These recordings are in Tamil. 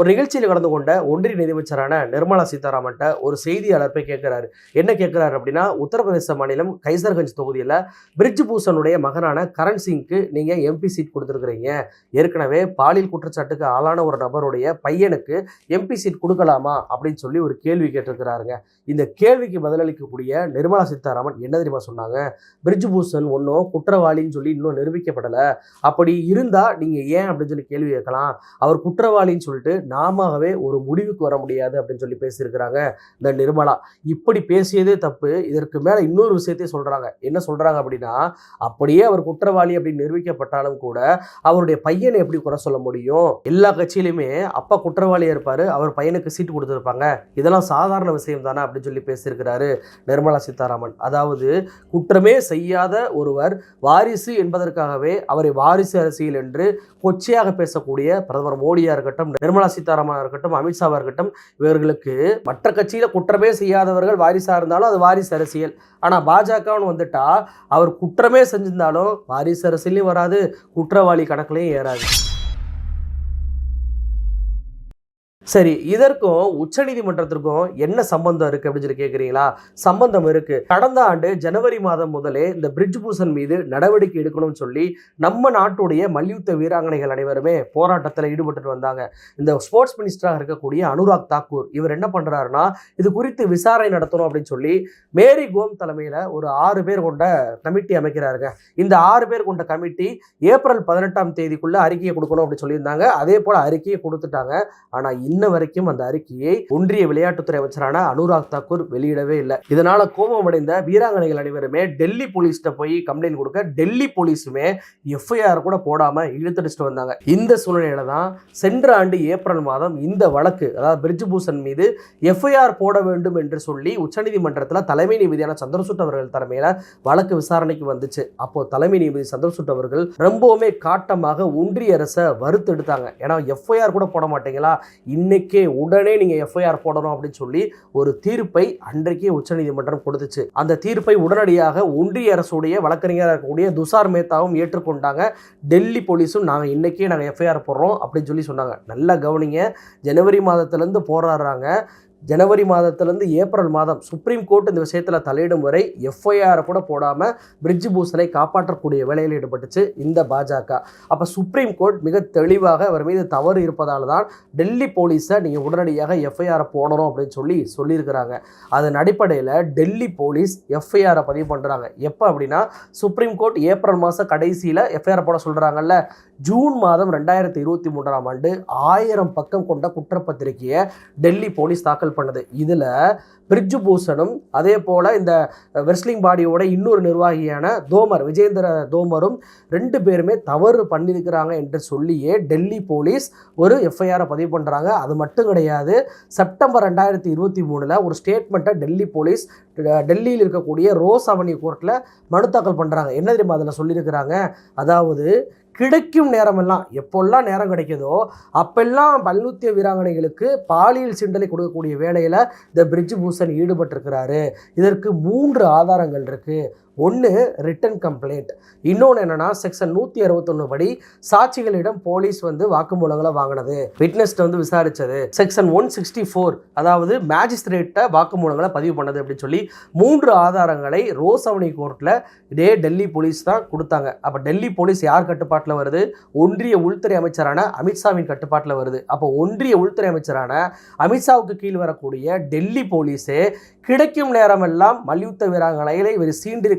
ஒரு நிகழ்ச்சியில் கலந்து கொண்ட ஒன்றிய நிதியமைச்சரான நிர்மலா சீதாராமன்ட்ட ஒரு செய்தியாளர் போய் கேட்கிறாரு என்ன கேட்கிறாரு அப்படின்னா உத்தரப்பிரதேச மாநிலம் கைசர்கஞ்ச் தொகுதியில் பிரிட்ஜ் பூஷனுடைய மகனான கரண் சிங்க்கு நீங்கள் எம்பி சீட் கொடுத்துருக்குறீங்க. ஏற்கனவே பாலியல் குற்றச்சாட்டுக்கு ஆளான ஒரு நபருடைய பையனுக்கு எம்பி சீட் கொடுக்கலாமா அப்படின்னு சொல்லி ஒரு கேள்வி கேட்டிருக்கிறாருங்க. இந்த கேள்விக்கு பதிலளிக்கக்கூடிய நிர்மலா சீதாராமன் என்ன தெரியுமா சொன்னாங்க? பிரிட்ஜ் பூஷன் ஒன்றும் குற்றவாளின்னு சொல்லி இன்னும் நிரூபிக்கப்படலை. அப்படி இருந்தால் நீங்கள் ஏன் அப்படின்னு சொல்லி கேள்வி கேட்கலாம். அவர் குற்றவாளின்னு சொல்லிட்டு நாமவே ஒரு முடிவுக்கு வர முடியாது அப்படின்னு சொல்லி பேசியிருக்கிறாங்க இந்த நிர்மலா. இப்படி பேசியதே தப்பு. இதற்கு மேல இன்னொரு விஷயத்தையும் சொல்றாங்க. என்ன சொல்றாங்க அப்படின்னா அப்படியே அவர் குற்றவாளி அப்படின்னு நிரூபிக்கப்பட்டாலும் கூட அவருடைய பையனை எப்படி குறை சொல்ல முடியும்? எல்லா கட்சியிலுமே அப்பா குற்றவாளியா இருப்பாரு அவர் பையனுக்கு சீட்டு கொடுத்துருப்பாங்க. இதெல்லாம் சாதாரண விஷயம் தானே அப்படின்னு சொல்லி பேசியிருக்கிறாரு நிர்மலா சீதாராமன். அதாவது குற்றமே செய்யாத ஒருவர் வாரிசு என்பதற்காகவே அவரை வாரிசு அரசியல் என்று கொச்சையாக பேசக்கூடிய பிரதமர் மோடியா இருக்கட்டும் நிர்மலா சீதாராமனா இருக்கட்டும் அமித்ஷாவா இருக்கட்டும் இவர்களுக்கு மற்ற கட்சியில குற்றமே செய்யாதவர்கள் வாரிசா இருந்தாலும் அது வாரிசு அரசியல். ஆனா பாஜகன்னு வந்துட்டா அவர் குற்றமே செஞ்சிருந்தாலும் வாரிசு அரசியலையும் வராது குற்றவாளி கணக்குலையும் ஏறாது. சரி இதற்கும் உச்சநீதிமன்றத்திற்கும் என்ன சம்பந்தம் இருக்கு அப்படின்னு சொல்லி கேட்குறீங்களா சம்பந்தம் இருக்கு. கடந்த ஆண்டு ஜனவரி மாதம் முதலே இந்த பிரிட்ஜ் பூசன் மீது நடவடிக்கை எடுக்கணும்னு சொல்லி நம்ம நாட்டுடைய மல்யுத்த வீராங்கனைகள் அனைவருமே போராட்டத்தில் ஈடுபட்டு வந்தாங்க. இந்த ஸ்போர்ட்ஸ் மினிஸ்டராக இருக்கக்கூடிய அனுராக் தாக்கூர் இவர் என்ன பண்றாருன்னா இது குறித்து விசாரணை நடத்தணும் அப்படின்னு சொல்லி மேரி கோம் தலைமையில் ஒரு ஆறு பேர் கொண்ட கமிட்டி அமைக்கிறாருங்க. இந்த ஆறு பேர் கொண்ட கமிட்டி ஏப்ரல் பதினெட்டாம் தேதிக்குள்ள அறிக்கையை கொடுக்கணும் அப்படின்னு சொல்லியிருந்தாங்க. அதே போல அறிக்கையை கொடுத்துட்டாங்க. ஆனால் இன்ன வரைக்கும் அந்த அறிக்கையை ஒன்றிய விளையாட்டுத்துறை அமைச்சரான அனுராக் தாக்கூர் வெளியிடவே இல்லை. இதனால கோபமடைந்த வீராங்கனைகள் அனைவருமே டெல்லி போலீஸ்கிட்ட போய் கம்ப்ளைண்ட் கொடுக்க டெல்லி போலீஸுமே எஃப்ஐஆர் கூட போடாம இழுத்தடிச்சிட்டு வந்தாங்க. இந்த சூழ்நிலையில தான் சென்ற ஆண்டு ஏப்ரல் மாதம் இந்த வழக்கு அதாவது பிரிட்ஜ் பூஷன் மீது எஃப்ஐஆர் போட வேண்டும் என்று சொல்லி உச்சநீதிமன்றத்தில் தலைமை நீதிபதியான சந்திரசூட் அவர்கள் தலைமையில் வழக்கு விசாரணைக்கு வந்துச்சு. அப்போ தலைமை நீதிபதி சந்திரசூட் அவர்கள் ரொம்பவுமே காட்டமாக ஒன்றிய அரசை வறுத்தெடுத்தாங்க. ஏன்னா எஃப்ஐஆர் கூட போட மாட்டீங்களா? இன்னைக்கே உடனே நீங்க எஃப்ஐஆர் போடணும் அப்படின்னு சொல்லி ஒரு தீர்ப்பை அன்றைக்கே உச்சநீதிமன்றம் கொடுத்துச்சு. அந்த தீர்ப்பை உடனடியாக ஒன்றிய அரசுடைய வழக்கறிஞராக இருக்கக்கூடிய துஷார் மேத்தாவும் ஏற்றுக்கொண்டாங்க. டெல்லி போலீஸும் நாங்கள் இன்னைக்கே நாங்கள் எஃப்ஐஆர் போடுறோம் அப்படின்னு சொல்லி சொன்னாங்க. நல்லா கவனிங்க. ஜனவரி மாதத்துலேருந்து போராடுறாங்க. ஜனவரி மாதத்திலேருந்து ஏப்ரல் மாதம் சுப்ரீம் கோர்ட் இந்த விஷயத்தில் தலையிடும் வரை எஃப்ஐஆர் கூட போடாமல் பிரிட்ஜ் பூசனை காப்பாற்றக்கூடிய வேலையில் ஈடுபட்டுச்சு இந்த பாஜக. அப்போ சுப்ரீம் கோர்ட் மிக தெளிவாக அவர் மீது தவறு இருப்பதால் தான் டெல்லி போலீஸை நீங்கள் உடனடியாக எஃப்ஐஆரை போடணும் அப்படின்னு சொல்லி சொல்லியிருக்கிறாங்க. அதன் அடிப்படையில் டெல்லி போலீஸ் எஃப்ஐஆரை பதிவு பண்ணுறாங்க எப்போ அப்படின்னா சுப்ரீம் கோர்ட் ஏப்ரல் மாதம் கடைசியில் எஃப்ஐஆர் போட சொல்கிறாங்கல்ல ஜூன் மாதம் ரெண்டாயிரத்தி இருபத்தி மூன்றாம் ஆண்டு ஆயிரம் பக்கம் கொண்ட குற்றப்பத்திரிகையை டெல்லி போலீஸ் தாக்கல் பண்ணது. இதில் பிரிட்ஜு பூஷனும் அதே போல் இந்த வெஸ்லிங் பாடியோட இன்னொரு நிர்வாகியான தோமர் விஜேந்திர தோமரும் ரெண்டு பேருமே தவறு பண்ணியிருக்கிறாங்க என்று சொல்லியே டெல்லி போலீஸ் ஒரு எஃப்ஐஆரை பதிவு பண்ணுறாங்க அது மட்டும் கிடையாது செப்டம்பர் ரெண்டாயிரத்தி இருபத்தி மூணில் ஒரு ஸ்டேட்மெண்ட்டை டெல்லி போலீஸ் டெல்லியில் இருக்கக்கூடிய ரோஸ் அவனி கோர்ட்டில் மனு தாக்கல் பண்ணுறாங்க என்ன தெரியுமா அதில் சொல்லியிருக்கிறாங்க? அதாவது கிடைக்கும் நேரமெல்லாம் எப்போல்லாம் நேரம் கிடைக்குதோ அப்பெல்லாம் பல்நூத்திய வீராங்கனைகளுக்கு பாலியல் சிண்டலை கொடுக்கக்கூடிய வேலையில் இந்த பிரிட்ஜ் பூசன் ஈடுபட்டிருக்கிறாரு. இதற்கு மூன்று ஆதாரங்கள் இருக்குது ஒன்று ரிட்டன் கம்ப்ளைண்ட் இன்னொன்று என்னென்னா செக்ஷன் நூற்றி அறுபத்தொன்று படி சாட்சிகளிடம் போலீஸ் வந்து வாக்குமூலங்களை வாங்கினது. விட்னஸ்ட்டை வந்து விசாரித்தது செக்ஷன் ஒன் சிக்ஸ்டி ஃபோர் அதாவது மேஜிஸ்ட்ரேட்டை வாக்குமூலங்களை பதிவு பண்ணது அப்படின்னு சொல்லி மூன்று ஆதாரங்களை ரோசவனி கோர்ட்டில் இதே டெல்லி போலீஸ் தான் கொடுத்தாங்க. அப்போ டெல்லி போலீஸ் யார் கட்டுப்பாட்டில் வருது? ஒன்றிய உள்துறை அமைச்சரான அமித்ஷாவின் கட்டுப்பாட்டில் வருது. அப்போ ஒன்றிய உள்துறை அமைச்சரான அமித்ஷாவுக்கு கீழ் வரக்கூடிய டெல்லி போலீஸே கிடைக்கும் நேரமெல்லாம் மல்யுத்த வீராங்கனைகளை இவர்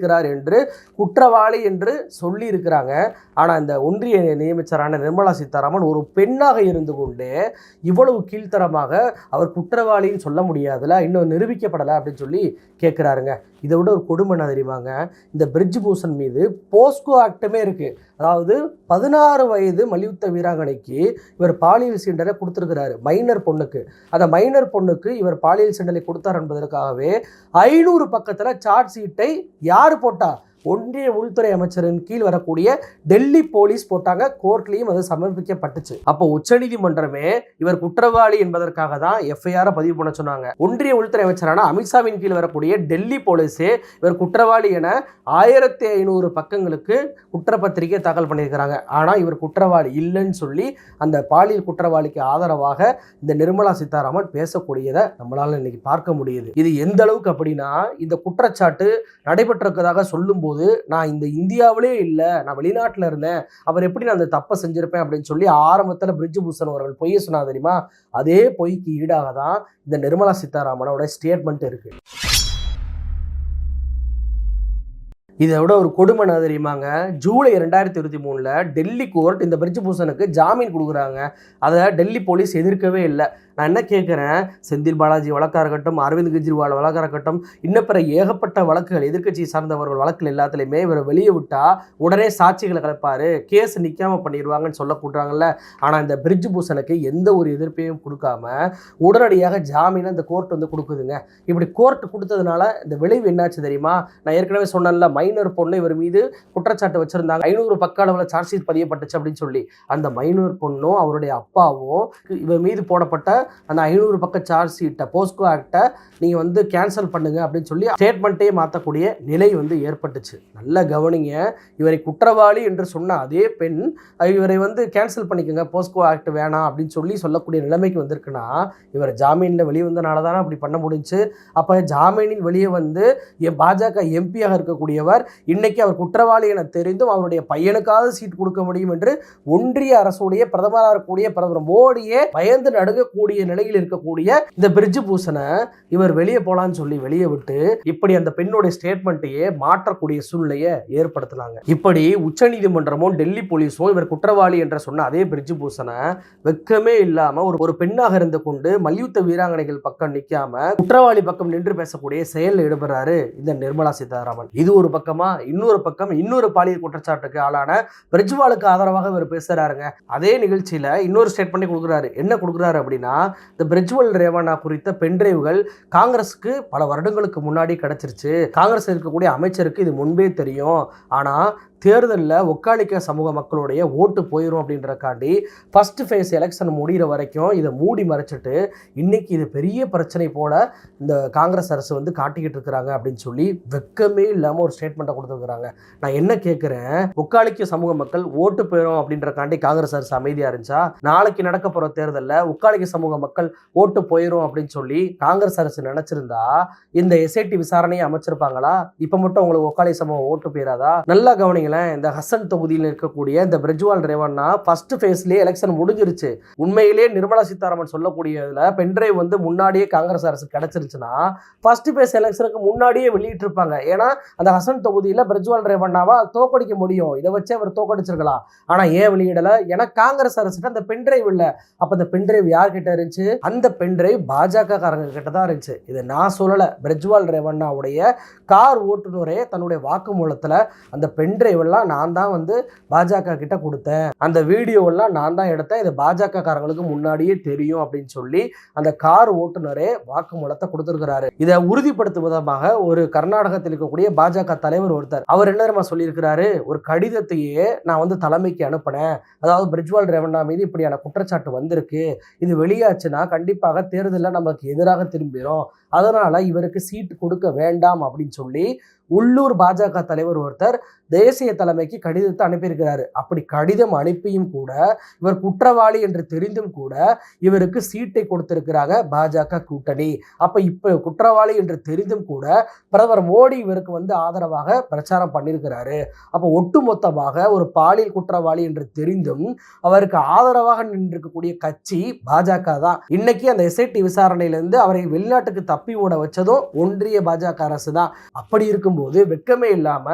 இருக்கிறார் என்று குற்றவாளி என்று சொல்லி இருக்கிறாங்க ஆனால் இந்த ஒன்றிய நியமிச்சரான நிர்மலா சீதாராமன் ஒரு பெண்ணாக இருந்து கொண்டு இவ்வளவு கீழ்த்தரமாக அவர் குற்றவாளின்னு சொல்ல முடியாதுல இன்னும் நிரூபிக்கப்படலை அப்படின்னு சொல்லி கேட்குறாருங்க. இதை விட ஒரு கொடுமை என்ன தெரியுமாங்க? இந்த பிரிட்ஜ் பூசன் மீது போஸ்கோ ஆக்டுமே இருக்குது அதாவது பதினாறு வயது மல்யுத்த வீராங்கனைக்கு இவர் பாலியல் சீண்டலை கொடுத்துருக்கிறாரு மைனர் பொண்ணுக்கு. அந்த மைனர் பொண்ணுக்கு இவர் பாலியல் சீண்டலை கொடுத்தார் என்பதற்காகவே ஐநூறு பக்கத்தில் சார்ஜ் ஷீட்டை யார் போட்டா? ஒன்றிய உள்துறை அமைச்சரின் கீழ் வரக்கூடிய டெல்லி போலீஸ் போட்டாங்க. கோர்ட்லயும் அது சமர்ப்பிக்கப்பட்டுச்சு. அப்போ உச்சநீதிமன்றமே இவர் குற்றவாளி என்பதற்காக தான் எஃப்ஐஆர் பதிவு பண்ண சொன்னாங்க. ஒன்றிய உள்துறை அமைச்சரான அமித்ஷாவின் கீழ் வரக்கூடிய டெல்லி போலீஸே இவர் குற்றவாளி என ஆயிரத்தி ஐநூறு பக்கங்களுக்கு குற்றப்பத்திரிகை தாக்கல் பண்ணியிருக்கிறாங்க. ஆனால் இவர் குற்றவாளி இல்லைன்னு சொல்லி அந்த பாலியல் குற்றவாளிக்கு ஆதரவாக இந்த நிர்மலா சீதாராமன் பேசக்கூடியதை நம்மளால் இன்னைக்கு பார்க்க முடியுது. இது எந்த அளவுக்கு அப்படின்னா இந்த குற்றச்சாட்டு நடைபெற்றிருக்கதாக போது நான் இந்த இந்தியாவிலே இல்லை நான் வெளிநாட்டில் இருந்தேன். அவர் எப்படி நான் அந்த தப்பை செஞ்சுருப்பேன்? அப்படின்னு சொல்லி ஆரம்பத்தில் பிரிட்ஜ் பூஷன் அவர்கள் பொய்ய சொன்னா தெரியுமா? அதே பொய்க்கு ஈடாக தான் இந்த நிர்மலா சீதாராமனோட ஸ்டேட்மெண்ட் இருக்கு. இதை விட ஒரு கொடுமை என்ன தெரியுமாங்க? ஜூலை ரெண்டாயிரத்தி இருபத்தி மூணில் டெல்லி கோர்ட் இந்த பிரிட்ஜ் பூசனுக்கு ஜாமீன் கொடுக்குறாங்க. அதை டெல்லி போலீஸ் எதிர்க்கவே இல்லை. நான் என்ன கேட்குறேன்? செந்தில் பாலாஜி வழக்காக இருக்கட்டும் அரவிந்த் கெஜ்ரிவால் வழக்காக இருக்கட்டும் இன்னும் பிற ஏகப்பட்ட வழக்குகள் எதிர்க்கட்சி சார்ந்தவர்கள் வழக்குகள் எல்லாத்துலேயுமே இவரை வெளியே விட்டால் உடனே சாட்சிகளை கலப்பார் கேஸ் நிற்காம பண்ணிடுவாங்கன்னு சொல்ல கூட்டுறாங்கல்ல ஆனால் இந்த பிரிட்ஜ் பூசனுக்கு எந்த ஒரு எதிர்ப்பையும் கொடுக்காம உடனடியாக ஜாமீனை இந்த கோர்ட் வந்து கொடுக்குதுங்க. இப்படி கோர்ட் கொடுத்ததுனால இந்த விளைவு என்னாச்சு தெரியுமா? நான் ஏற்கனவே சொன்னேன்ல மைனர் பொண்ணு இவர் மீது குற்றச்சாட்டு வச்சிருந்தாங்க. ஐநூறு பக்க அளவில் சார்ஜ் ஷீட் பதியப்பட்டுச்சு அப்படின்னு சொல்லி. அந்த மைனர் பொண்ணும் அவருடைய அப்பாவும் இவர் மீது போடப்பட்ட அந்த ஐநூறு பக்க சார்ஜ் ஷீட்டை போஸ்கோ ஆக்டை நீங்கள் வந்து கேன்சல் பண்ணுங்க அப்படின்னு சொல்லி ஸ்டேட்மெண்ட்டே மாற்றக்கூடிய நிலை வந்து ஏற்பட்டுச்சு. நல்ல கவனிங்க. இவரை குற்றவாளி என்று சொன்ன அதே பெண் இவரை வந்து கேன்சல் பண்ணிக்கோங்க. போஸ்கோ ஆக்ட் வேணாம் அப்படின்னு சொல்லி சொல்லக்கூடிய நிலைமைக்கு வந்திருக்குன்னா இவர் ஜாமீனில் வெளியே வந்தனால தானே அப்படி பண்ண முடிஞ்சுச்சு அப்போ ஜாமீனில் வெளியே வந்து பாஜக எம்பியாக இருக்கக்கூடியவர் இன்னைக்கு அவர் குற்றவாளி என தெரிந்தும் அவருடைய பையனுக்காவது சீட் கொடுக்க முடியும் என்று ஒன்றிய அரசுடைய பிரதமராக இருக்கக்கூடிய பிரதமர் மோடியே பயந்து நடுங்கக்கூடிய நிலையில் இருக்கக்கூடிய இந்த பிரிட்ஜ் பூசனை இவர் வெளியே போலான்னு சொல்லி வெளியே விட்டு இப்படி அந்த பெண்ணுடைய ஸ்டேட்மெண்ட்டையே மாற்றக்கூடிய சூழ்நிலையை ஏற்படுத்தினாங்க. இப்படி உச்சநீதிமன்றமும் டெல்லி போலீஸும் இவர் குற்றவாளி என்ற சொன்ன அதே பிரிட்ஜ் பூசனை வெக்கமே இல்லாம ஒரு ஒரு பெண்ணாக இருந்து கொண்டு மல்யுத்த வீராங்கனைகள் பக்கம் நிக்காம குற்றவாளி பக்கம் நின்று பேசக்கூடிய செயலில் ஈடுபடுறாரு இந்த நிர்மலா சீதாராமன். இது ஒரு பக்கமா இன்னொரு பக்கம் இன்னொரு பாலியல் குற்றச்சாட்டுக்கு ஆளான பிரிஜ்வாலுக்கு ஆதரவாக இவர் பேசுறாருங்க. அதே நிகழ்ச்சியில இன்னொரு ஸ்டேட்மெண்ட் கொடுக்குறாரு. என்ன கொடுக்குறாரு அப்படின்னா இந்த பிரிஜ்வல் ரேவண்ணா குறித்த பென்டிரைவ்கள் காங்கிரஸுக்கு பல வருடங்களுக்கு முன்னாடி கிடைச்சிருச்சு. காங்கிரஸ் இருக்கக்கூடிய அமைச்சருக்கு இது முன்பே தெரியும். ஆனால் தேர்தலில் ஒக்காளிக்க சமூக மக்களுடைய ஓட்டு போயிடும் அப்படின்றக்காண்டி ஃபர்ஸ்ட் ஃபேஸ் எலெக்ஷன் முடிகிற வரைக்கும் இதை மூடி மறைச்சிட்டு இன்றைக்கி இது பெரிய பிரச்சனை போல் இந்த காங்கிரஸ் அரசு வந்து காட்டிக்கிட்டு இருக்கிறாங்க அப்படின்னு சொல்லி வெக்கமே இல்லாமல் ஒரு ஸ்டேட்மெண்ட்டை கொடுத்துருக்குறாங்க. நான் என்ன கேட்குறேன் ஒக்காளிக்க சமூக மக்கள் ஓட்டு போயிடும் அப்படின்றக்காண்டி காங்கிரஸ் அரசு அமைதியாக இருந்துச்சா? நாளைக்கு நடக்க போகிற தேர்தலில் ஒக்காளிக்க சமூக மக்கள் ஓட்டு போயிடும் அப்படின்னு சொல்லி காங்கிரஸ் அரசு நினச்சிருந்தா இந்த எஸ்ஐடி விசாரணையை அமைச்சிருப்பாங்களா? இப்போ மட்டும் உங்களுக்கு ஒக்காளி சமூகம் ஓட்டு போயிடாதா நல்லா கவனிங்களேன் இந்த ஹசன் தொகுதியில் இருக்கக்கூடிய இந்த பிரஜ்வால் ரேவண்ணா ஃபர்ஸ்ட் ஃபேஸ்லேயே எலெக்ஷன் முடிஞ்சிருச்சு. உண்மையிலேயே நிர்மலா சீதாராமன் சொல்லக்கூடியதில் பென்ட்ரைவ் வந்து முன்னாடியே காங்கிரஸ் அரசு கிடச்சிருச்சுன்னா ஃபர்ஸ்ட் ஃபேஸ் எலெக்ஷனுக்கு முன்னாடியே வெளியிட்டிருப்பாங்க. ஏன்னா அந்த ஹசன் தொகுதியில் பிரிஜ்வால் ரேவண்ணாவை தோக்கடிக்க முடியும். இதை வச்சு அவர் தோக்கடிச்சிருக்கலாம். ஆனால் ஏன் வெளியிடலை? ஏன்னா காங்கிரஸ் அரசுக்கு அந்த பென்ட்ரைவ் இல்லை. அப்போ அந்த பென்ட்ரைவ் யார்கிட்ட இருந்துச்சு? அந்த பென்ட்ரைவ் பாஜக காரங்க கிட்ட தான் இருந்துச்சு. இதை நான் சொல்லலை. பிரஜ்வால் ரேவண்ணாவுடைய கார் ஓட்டுநரே தன்னுடைய வாக்குமூலத்தில் அந்த பென்ட்ரைவ் எல்லாம் நான் தான் வந்து பாஜக கிட்ட கொடுத்தேன். அந்த வீடியோ எல்லாம் நான் தான் எடுத்தேன். இது பாஜக காரங்களுக்கு முன்னாடியே தெரியும் அப்படின்னு சொல்லி அந்த கார் ஓட்டுநரே வாக்குமூலத்தை கொடுத்துருக்கிறாரு. இதை உறுதிப்படுத்தும் விதமாக ஒரு கர்நாடகத்தில் இருக்கக்கூடிய பாஜக தலைவர் ஒருத்தர் அவர் என்ன தெரியுமா சொல்லியிருக்கிறாரு? ஒரு கடிதத்தையே நான் வந்து தலைமைக்கு அனுப்பினேன். அதாவது பிரிஜ்வால் ரேவண்ணா மீது இப்படியான குற்றச்சாட்டு வந்திருக்கு. இது வெளியாச்சுன்னா கண்டிப்பாக தேர்தலில் நமக்கு எதிராக திரும்பிடும் அதனால இவருக்கு சீட்டு கொடுக்க வேண்டாம் அப்படின்னு சொல்லி உள்ளூர் பாஜக தலைவர் ஒருத்தர் தேசிய தலைமைக்கு கடிதத்தை அனுப்பியிருக்கிறாரு. அப்படி கடிதம் அனுப்பியும் கூட இவர் குற்றவாளி என்று தெரிந்தும் கூட இவருக்கு சீட்டை கொடுத்திருக்கிறாங்க பாஜக கூட்டணி. அப்ப இப்ப குற்றவாளி என்று தெரிந்தும் கூட பிரதமர் மோடி இவருக்கு வந்து ஆதரவாக பிரச்சாரம் பண்ணியிருக்கிறாரு. அப்ப ஒட்டுமொத்தமாக ஒரு பாலியல் குற்றவாளி என்று தெரிந்தும் அவருக்கு ஆதரவாக நின்றிருக்கக்கூடிய கட்சி பாஜக தான். இன்னைக்கு அந்த எஸ்ஐடி விசாரணையிலிருந்து அவரை வெளிநாட்டுக்கு தப்பி ஓட வச்சதும் ஒன்றிய பாஜக அரசு தான். அப்படி இருக்கும் இருக்கும்போது வெட்கமே இல்லாம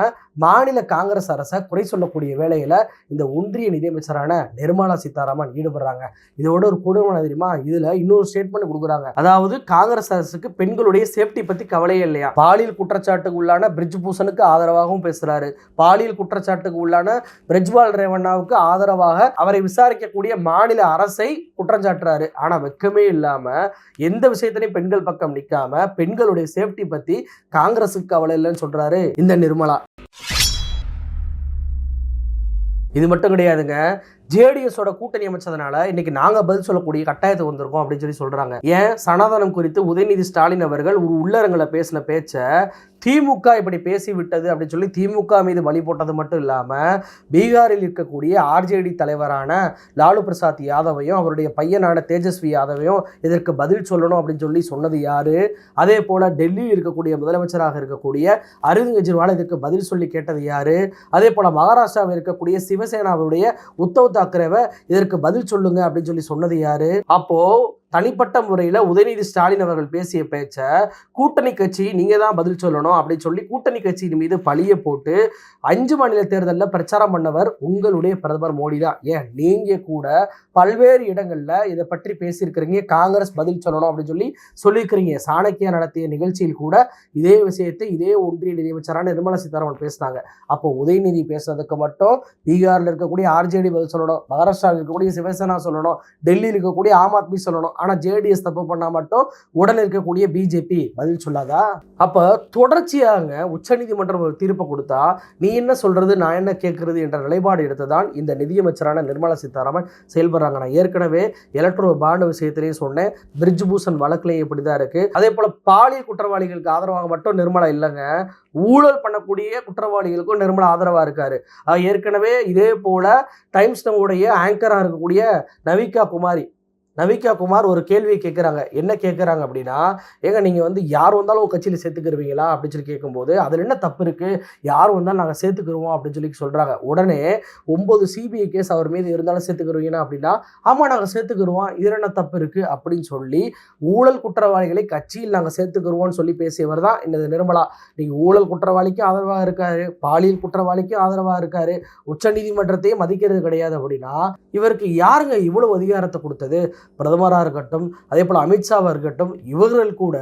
மாநில காங்கிரஸ் அரசை குறை சொல்லக்கூடிய வேலையில் இந்த ஒன்றிய நிதியமைச்சரான நிர்மலா சீதாராமன் ஈடுபடுறாங்க. இதோட ஒரு கொடுமை தெரியுமா? இதில் இன்னொரு ஸ்டேட்மெண்ட் கொடுக்குறாங்க. அதாவது காங்கிரஸ் அரசுக்கு பெண்களுடைய சேஃப்டி பற்றி கவலையே இல்லையா? பாலியல் குற்றச்சாட்டுக்கு உள்ளான பிரிட்ஜ் பூசனுக்கு ஆதரவாகவும் பேசுகிறாரு பாலியல் குற்றச்சாட்டுக்கு உள்ளான பிரிஜ்வால் ரேவண்ணாவுக்கு ஆதரவாக அவரை விசாரிக்கக்கூடிய மாநில அரசை குற்றம் சாட்டுறாரு. ஆனா வெக்கமே இல்லாமல் எந்த விஷயத்திலையும் பெண்கள் பக்கம் நிற்காம பெண்களுடைய சேஃப்டி பற்றி காங்கிரஸுக்கு கவலை இல்லைன்னு சொல்கிறாரு இந்த நிர்மலா. இது மட்டும் கிடையாதுங்க. ஜேடிஎஸோட கூட்டணி அமைச்சதுனால இன்னைக்கு நாங்கள் பதில் சொல்லக்கூடிய கட்டாயத்தை வந்திருக்கோம் அப்படின்னு சொல்லி சொல்கிறாங்க ஏன்? சனாதனம் குறித்து உதயநிதி ஸ்டாலின் அவர்கள் ஒரு உள்ளரங்களை பேசின பேச்சை திமுக இப்படி பேசிவிட்டது அப்படின்னு சொல்லி திமுக மீது வழி போட்டது மட்டும் இல்லாமல் பீகாரில் இருக்கக்கூடிய ஆர்ஜேடி தலைவரான லாலு பிரசாத் யாதவையும் அவருடைய பையனான தேஜஸ்வி யாதவையும் இதற்கு பதில் சொல்லணும் அப்படின்னு சொல்லி சொன்னது யாரு? அதே போல டெல்லியில் இருக்கக்கூடிய முதலமைச்சராக இருக்கக்கூடிய அரவிந்த் கெஜ்ரிவால் இதற்கு பதில் சொல்லி கேட்டது யாரு? அதே போல மகாராஷ்டிராவில் இருக்கக்கூடிய சிவசேனாவுடைய உத்தவ் தாக்கரேவை இதற்கு பதில் சொல்லுங்க அப்படின்னு சொல்லி சொன்னது யாரு? அப்போ தனிப்பட்ட முறையில் உதயநிதி ஸ்டாலின் அவர்கள் பேசிய பேச்ச கூட்டணி கட்சி நீங்கள் தான் பதில் சொல்லணும் அப்படின்னு சொல்லி கூட்டணி கட்சியின் மீது பழிய போட்டு அஞ்சு மாநில தேர்தலில் பிரச்சாரம் பண்ணவர் உங்களுடைய பிரதமர் மோடி தான். ஏன்? நீங்கள் கூட பல்வேறு இடங்களில் இதை பற்றி பேசியிருக்கிறீங்க. காங்கிரஸ் பதில் சொல்லணும் அப்படின்னு சொல்லி சொல்லியிருக்கிறீங்க. சாணக்கியா நடத்திய நிகழ்ச்சியில் கூட இதே விஷயத்தை இதே ஒன்றிய நிதியமைச்சரான நிர்மலா சீதாராமன் பேசினாங்க. அப்போ உதயநிதி பேசுறதுக்கு மட்டும் பீகாரில் இருக்கக்கூடிய ஆர்ஜேடி பதில் சொல்லணும் மகாராஷ்டிராவில் இருக்கக்கூடிய சிவசேனா சொல்லணும் டெல்லியில் இருக்கக்கூடிய ஆம் ஆத்மி சொல்லணும். ஆனால் ஜேடிஎஸ் தப்பு பண்ணால் மட்டும் உடனே இருக்கக்கூடிய பிஜேபி பதில் சொல்லாதா? அப்போ தொடர்ச்சியாக உச்சநீதிமன்றம் ஒரு தீர்ப்பை கொடுத்தா நீ என்ன சொல்றது நான் என்ன கேட்கறது என்ற நிலைப்பாடு எடுத்துதான் இந்த நிதியமைச்சரான நிர்மலா சீதாராமன் செயல்படுறாங்க. நான் ஏற்கனவே எலக்ட்ரோ பாண்ட் விஷயத்திலேயே சொன்னேன். பிரிட்ஜ் பூஷன் வழக்குலையும் இப்படி தான் இருக்கு. அதே போல பாலியல் குற்றவாளிகளுக்கு ஆதரவாக மட்டும் நிர்மலா இல்லைங்க. ஊழல் பண்ணக்கூடிய குற்றவாளிகளுக்கும் நிர்மலா ஆதரவாக இருக்காரு. ஏற்கனவே இதே போல டைம்ஸ் நம்முடைய ஆங்கராக இருக்கக்கூடிய நவிகா குமாரி நவிகா குமார் ஒரு கேள்வியை கேட்குறாங்க என்ன கேட்குறாங்க அப்படின்னா ஏங்க நீங்கள் வந்து யார் வந்தாலும் உங்கள் கட்சியில் சேர்த்துக்கிருவீங்களா? அப்படின்னு சொல்லி கேட்கும்போது அதில் என்ன தப்பு இருக்குது யார் வந்தாலும் நாங்கள் சேர்த்துக்கிருவோம் அப்படின்னு சொல்லி சொல்கிறாங்க உடனே ஒம்பது சிபிஐ கேஸ் அவர் மீது இருந்தாலும் சேர்த்துக்கிருவீங்கன்னா அப்படின்னா ஆமாம் நாங்கள் சேர்த்துக்கிருவோம். இதில் என்ன தப்பு இருக்குது அப்படின்னு சொல்லி ஊழல் குற்றவாளிகளை கட்சியில் நாங்கள் சேர்த்துக்கிருவோம்னு சொல்லி பேசியவர் தான் இந்த நிர்மலா. நீங்கள் ஊழல் குற்றவாளிக்கும் ஆதரவாக இருக்காரு. பாலியல் குற்றவாளிக்கும் ஆதரவாக இருக்காரு. உச்சநீதிமன்றத்தையே மதிக்கிறது கிடையாது அப்படின்னா இவருக்கு யாருங்க இவ்வளவு அதிகாரத்தை கொடுத்தது? பிரதமராக இருக்கட்டும் அதே போல் அமித்ஷாவாக இருக்கட்டும் இவர்கள் கூட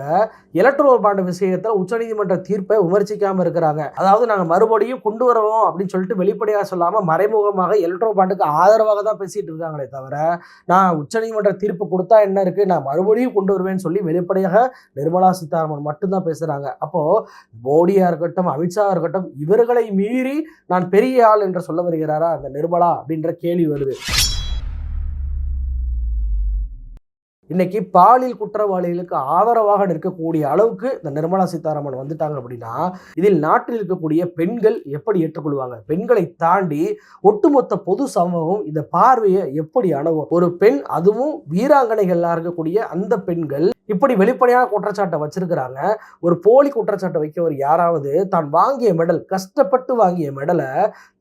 எலக்ட்ரோ பாண்ட் விஷயத்தில் உச்சநீதிமன்ற தீர்ப்பை விமர்சிக்காமல் இருக்கிறாங்க. அதாவது நாங்கள் மறுபடியும் கொண்டு வருவோம் அப்படின்னு சொல்லிட்டு வெளிப்படையாக சொல்லாமல் மறைமுகமாக எலக்ட்ரோ பாண்டுக்கு ஆதரவாக தான் பேசிட்டு இருக்காங்களே தவிர நான் உச்சநீதிமன்ற தீர்ப்பு கொடுத்தா என்ன இருக்கு? நான் மறுபடியும் கொண்டு வருவேன்னு சொல்லி வெளிப்படையாக நிர்மலா சீதாராமன் மட்டும்தான் பேசுகிறாங்க அப்போது மோடியாக இருக்கட்டும் அமித்ஷாவாக இருக்கட்டும் இவர்களை மீறி நான் பெரிய ஆள் என்று சொல்ல வருகிறாரா அந்த நிர்மலா அப்படின்ற கேள்வி வருது. இன்னைக்கு பாலியல் குற்றவாளிகளுக்கு ஆதரவாக நிற்கக்கூடிய அளவுக்கு இந்த நிர்மலா சீதாராமன் வந்துட்டாங்க அப்படின்னா இதில் நாட்டில் இருக்கக்கூடிய பெண்கள் எப்படி ஏற்றுக்கொள்வாங்க? பெண்களை தாண்டி ஒட்டுமொத்த பொது சமூகம் இந்த பார்வையை எப்படி அணுகும்? ஒரு பெண் அதுவும் வீராங்கனைகளாக இருக்கக்கூடிய அந்த பெண்கள் இப்படி வெளிப்படையான குற்றச்சாட்டை வச்சிருக்கிறாங்க. ஒரு போலி குற்றச்சாட்டை வைக்கவர் யாராவது தான் வாங்கிய மெடல் கஷ்டப்பட்டு வாங்கிய மெடலை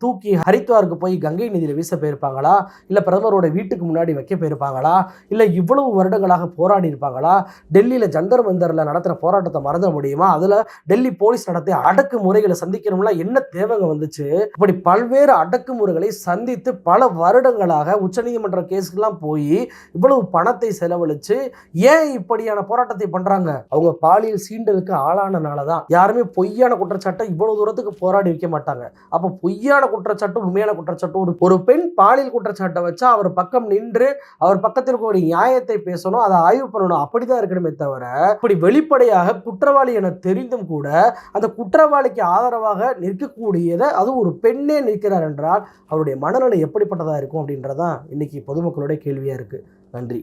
தூக்கி ஹரித்வாருக்கு போய் கங்கை நதியில் வீச போயிருப்பாங்களா? இல்லை பிரதமரோட வீட்டுக்கு முன்னாடி வைக்க போயிருப்பாங்களா? இல்லை இவ்வளவு வருடங்களாக போராடி இருப்பாங்களா? டெல்லியில் ஜந்தர் மந்தரில் நடத்துகிற போராட்டத்தை மறந்த முடியுமா? அதில் டெல்லி போலீஸ் நடத்திய அடக்குமுறைகளை சந்திக்கணும்னா என்ன தேவைங்க வந்துச்சு? இப்படி பல்வேறு அடக்குமுறைகளை சந்தித்து பல வருடங்களாக உச்சநீதிமன்ற கேஸுக்கெல்லாம் போய் இவ்வளவு பணத்தை செலவழித்து ஏன் இப்படியான போராட்டத்தை பண்றாங்க. அவங்க பாலியல் சீண்டலுக்கு ஆளானனால தான் யாருமே பொய்யான குற்றச்சாட்டை இவ்வளவு தூரத்துக்கு போராடி வைக்க மாட்டாங்க. அப்போ பொய்யான குற்றச்சாட்டும் உண்மையான குற்றச்சாட்டும் ஒரு ஒரு பெண் பாலியல் குற்றச்சாட்டை வச்சா அவர் பக்கம் நின்று அவர் பக்கத்தில் இருக்கக்கூடிய நியாயத்தை பேசணும் அதை ஆய்வு பண்ணணும் அப்படிதான் இருக்கணுமே தவிர இப்படி வெளிப்படையாக குற்றவாளி என தெரிந்தும் கூட அந்த குற்றவாளிக்கு ஆதரவாக நிற்கக்கூடியதை அது ஒரு பெண்ணே நிற்கிறார் என்றால் அவருடைய மனநிலை எப்படிப்பட்டதா இருக்கும் அப்படின்றதான் இன்னைக்கு பொதுமக்களுடைய கேள்வியா இருக்கு. நன்றி.